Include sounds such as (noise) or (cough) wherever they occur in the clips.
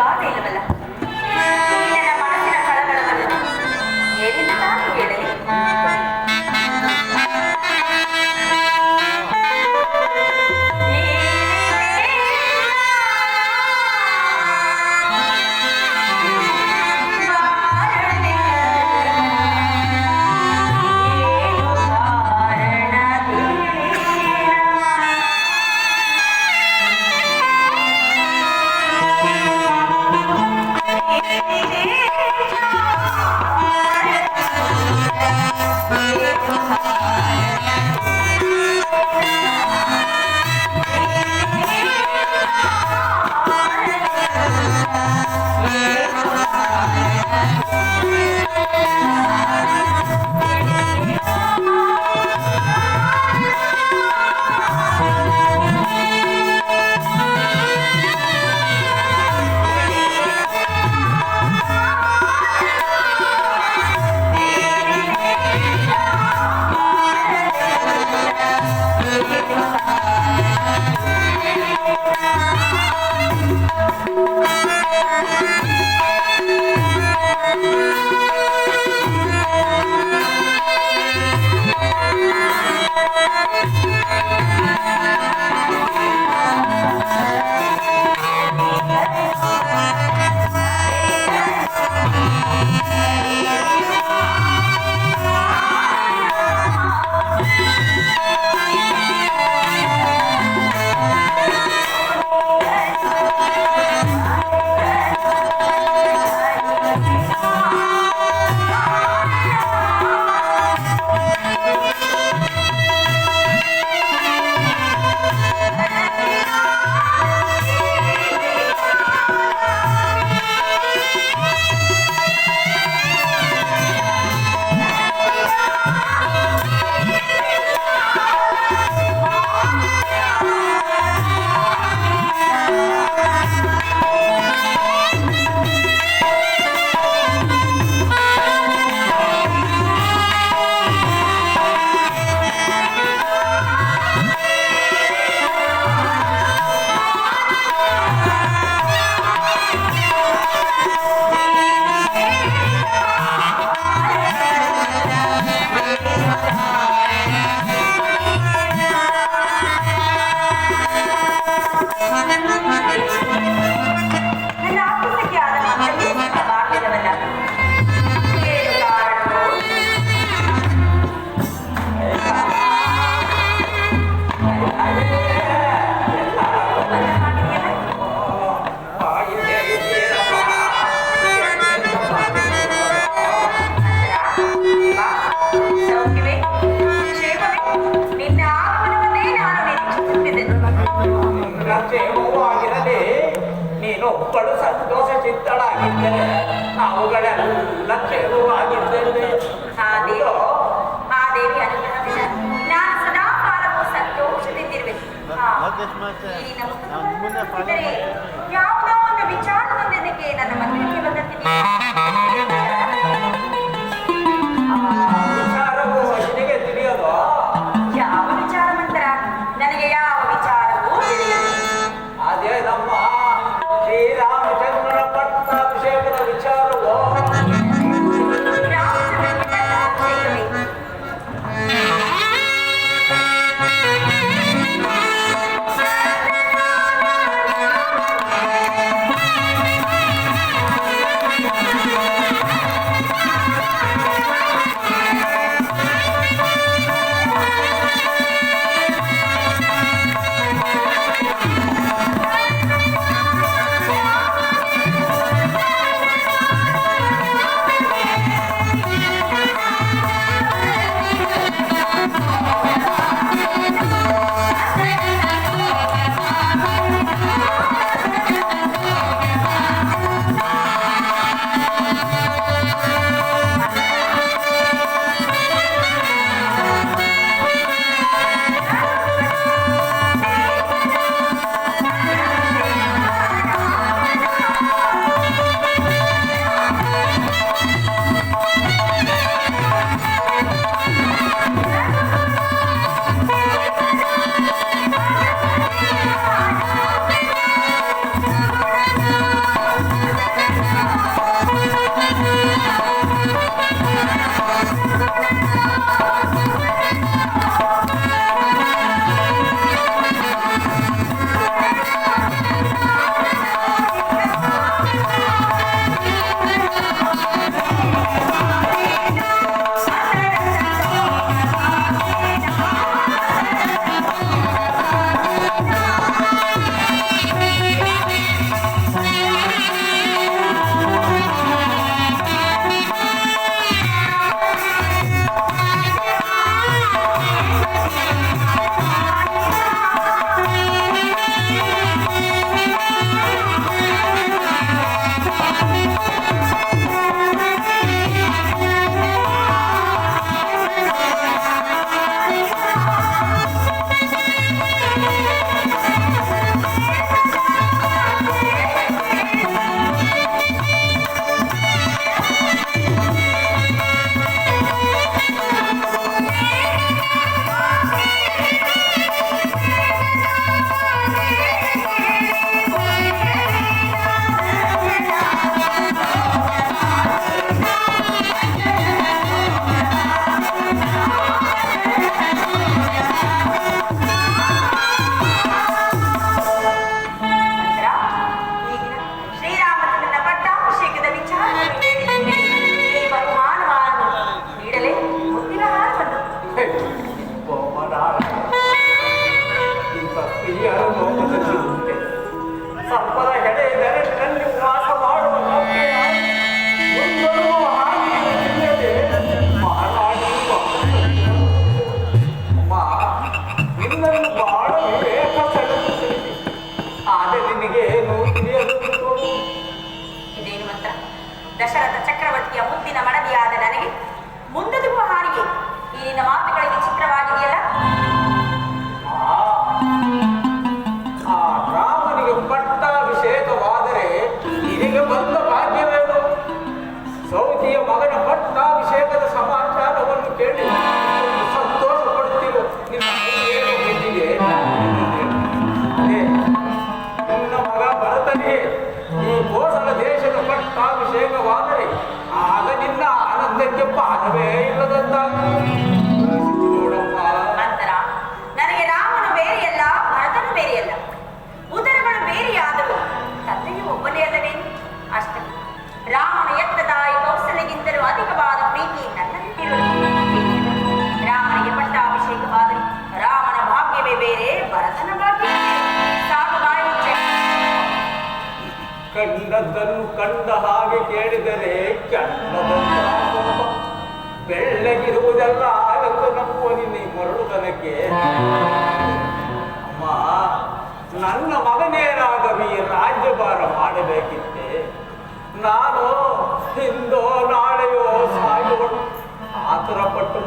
வார்த்தையில வல்ல ಬಡ ಸಂತೋಷ ಚಿತ್ತಳ ಆಗಿದ್ದರೆ ಅವುಗಳೆಲ್ಲ ತೆರವಾಗಿದ್ದೇವೆ ಆ ದೇವಿ ಆ ದೇವಿ ಅನುಗ್ರಹದಿಂದ ನಾನು ಸದಾ ಕಾಲವೂ ಸಂತೋಷದಿಂದಿರಬೇಕು ಒಂದು ವಿಚಾರ ದಶರಥ ಚಕ್ರವರ್ತಿಯ ಮುದ್ದಿನ ಮಡದಿಯಾದ ನನಗೆ ಮುಂದದುವ ಹಾರಿಗೆ ಈ ನಿನ್ನ ಮಾತುಗಳಿಗೆ ಚಿತ್ರವಾಗಿದೆಯಲ್ಲ? ದೇಶದ ಪಟ್ಟಾಭಿಷೇಕವಾದರೆ ಆಗ ನಿನ್ನ ಆನಂದಕ್ಕೆ ಪಾಠವೇ ಇಲ್ಲದಂತ ರಾಮನು ಅಧಿಕವಾದ ಪ್ರೀತಿ ನನ್ನಲ್ಲಿರುವುದು ರಾಮನಿಗೆ ಪಟ್ಟಾಭಿಷೇಕವಾದರೆ ರಾಮನ ಭಾಗ್ಯವೇ ಬೇರೆ, ಭರತನ ಭಾಗ್ಯವೇ ಕಂಡದ್ದನ್ನು ಕಂಡ ಹಾಗೆ ಕೇಳಿದರೆ ಬೆಳ್ಳಗಿರುವುದೆಲ್ಲ ಎಂದು ನಂಬುವ ನಿನ್ನ ಮರಳುದನಕ್ಕೆ ಅಮ್ಮ, ನನ್ನ ಮಗನೇನಾಗವಿ ರಾಜ್ಯಭಾರ ಮಾಡಬೇಕಿತ್ತೆ. ನಾನು ಹಿಂದೋ ನಾಳೆಯೋ ಸಾಯೋ ಆತುರ ಪಟ್ಟು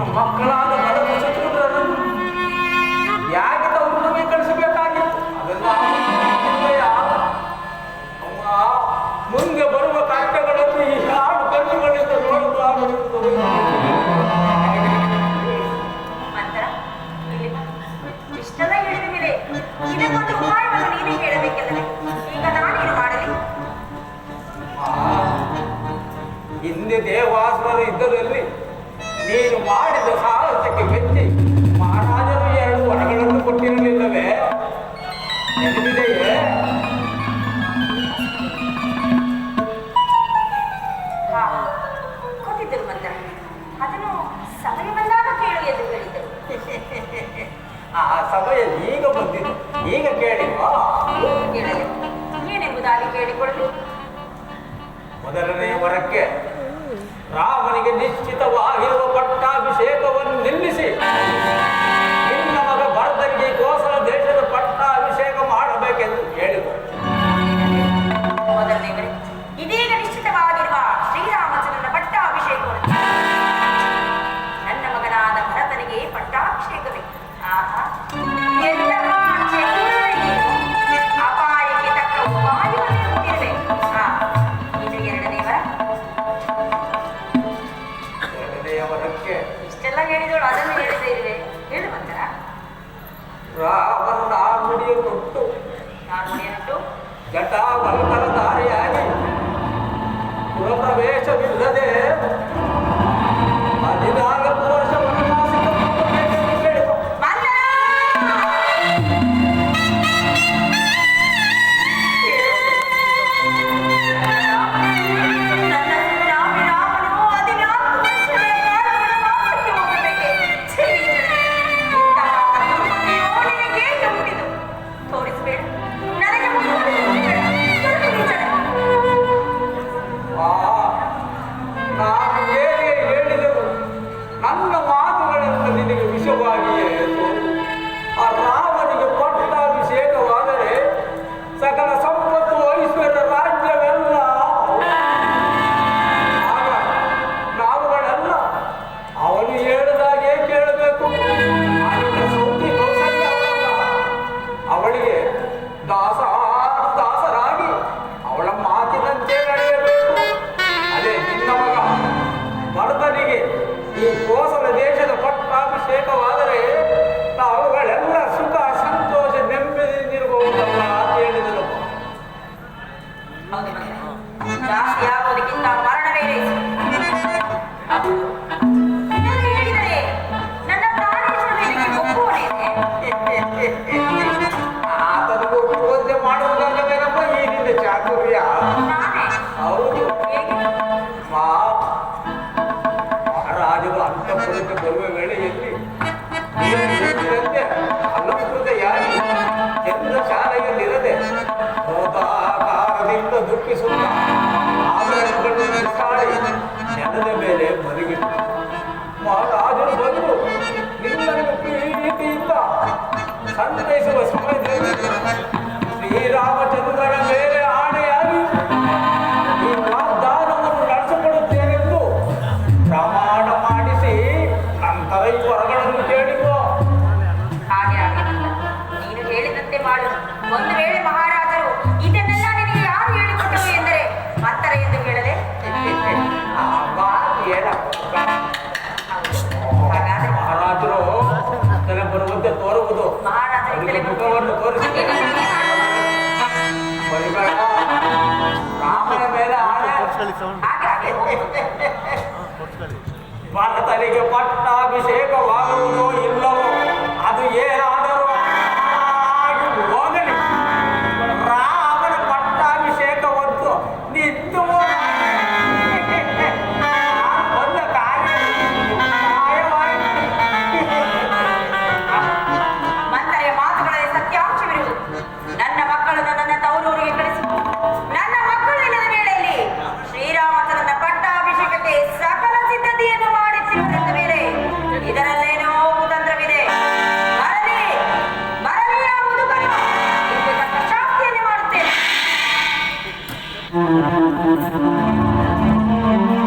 ಮಕ್ಕಳಾದ ನೀನು ಮಾಡಿದ ಸಾಹಸಕ್ಕೆ ಮೆಚ್ಚಿ ಮಹಾರಾಜರು ಎರಡು ವರಗಳನ್ನು ಕೊಟ್ಟಿರಲಿಲ್ಲವೇ? ನೆನಪಿದೆಯೇ? ಗೊತ್ತಿದ್ದರು ಮಂತ್ರ. ಅದನ್ನು ಸಮಯ ಬಂದಾಗ ಕೇಳು ಎಂದು ಹೇಳಿದ್ದರು (laughs) ಆ ಸಮಯ ಈಗ ಬಂದಿದೆ. ಈಗ ಕೇಳಿ ಕೇಳಲಿ. ಏನೆಂಬುದಾಗಿ ಕೇಳಿಕೊಳ್ಳಿ. ಮೊದಲನೇ ವರಕ್ಕೆ ರಾಮನಿಗೆ ನಿಶ್ಚಿತವಾಗಿರುವ ಪಟ್ಟಾಭಿಷೇಕವನ್ನು ನಿಲ್ಲಿಸಿ. ನನ್ನ ಮಾತುಗಳೆಲ್ಲ ನಿನಗೆ ವಿಷವಾಗಿಯೇ ಮುಳುಗಿಸುವುದು ನೆಲದ ಮೇಲೆ ಮಲಗಿತು ಮಹಾರಾಜರು ಬಂದರು ನೀವು ನನಗೆ ಪ್ರೀತಿಯಿಂದ ಸಂದೇಶಿಸುವ ಸಮಯದಲ್ಲಿ ಶ್ರೀರಾಮಚಂದ್ರನ ಮೇಲೆ ಭಾರತನಿಗೆ ಪಟ್ಟಾಭಿಷೇಕವಾಗುವುದು Thank you.